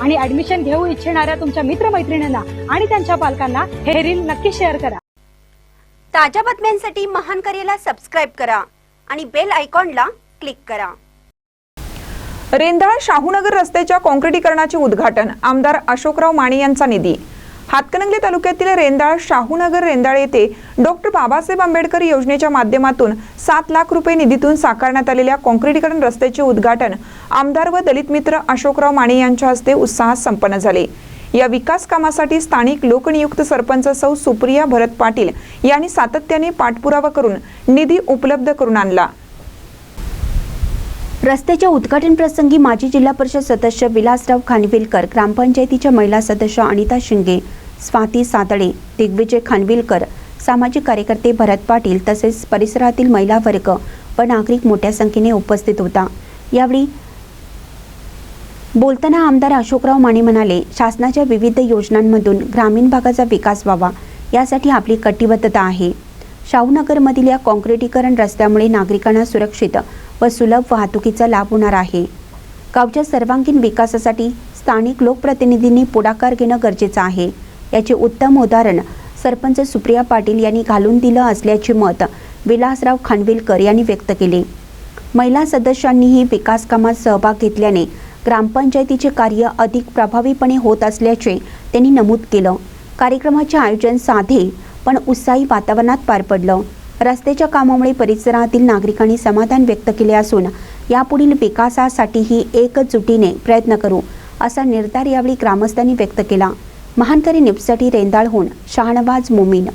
आणि ऍडमिशन घेऊ इच्छिणाऱ्या तुमच्या मित्रमैत्रिणींना आणि त्यांच्या पालकांना हे रील नक्की शेअर करा. ताज्या बातम्यांसाठी महान करेला सबस्क्राईब करा आणि बेल आयकॉनला क्लिक करा. रेंदाळ शाहूनगर रस्त्याच्या काँक्रिटीकरणाचे उद्घाटन आमदार अशोकराव माने यांचा निधी. हातकणंगले तालुक्यातील रेंदाळ शाहूनगर रेंदाळ येथे डॉक्टर बाबासाहेब आंबेडकर योजनेच्या माध्यमातून सात लाख रुपये निधीतून साकारण्यात आलेल्या काँक्रीटीकरण रस्त्याचे उद्घाटन आमदार व दलित मित्र अशोकराव माने यांच्या हस्ते उत्साहात संपन्न झाले. या विकास कामासाठी स्थानिक लोकनियुक्त सरपंच सौ सुप्रिया भरत पाटील यांनी सातत्याने पाठपुरावा करून निधी उपलब्ध करून आणला. रस्त्याच्या उद्घाटन प्रसंगी माजी जिल्हा परिषद सदस्य विलासराव खानविलकर ग्रामपंचायतीच्या महिला सदस्य अनिता शिंगे स्वाती सातळे दिग्विजय खानविलकर सामाजिक कार्यकर्ते भरत पाटील तसेच परिसरातील महिला वर्ग व नागरिक मोठ्या संख्येने उपस्थित होता. यावेळी बोलताना आमदार अशोकराव माने म्हणाले शासनाच्या विविध योजनांमधून ग्रामीण भागाचा विकास व्हावा यासाठी आपली कटिबद्धता आहे. शाहूनगरमधील या काँक्रिटीकरण रस्त्यामुळे नागरिकांना सुरक्षित व सुलभ वाहतुकीचा लाभ होणार आहे. गावच्या सर्वांगीण विकासासाठी स्थानिक लोकप्रतिनिधींनी पुढाकार घेणं गरजेचं आहे. याचे उत्तम उदाहरण सरपंच सुप्रिया पाटील यांनी घालून दिलं असल्याचे मत विलासराव खानविलकर यांनी व्यक्त केले. महिला सदस्यांनीही विकास कामात सहभाग घेतल्याने ग्रामपंचायतीचे कार्य अधिक प्रभावीपणे होत असल्याचे त्यांनी नमूद केलं. कार्यक्रमाचे आयोजन साधे पण उत्साही वातावरणात पार पडलं. रस्त्याच्या कामामुळे परिसरातील नागरिकांनी समाधान व्यक्त केले असून यापुढील विकासासाठीही एकजुटीने प्रयत्न करू असा निर्धार यावेळी ग्रामस्थांनी व्यक्त केला. महानकरी न्यूजसाठी रेंदाळहून शाहनवाज मोमीन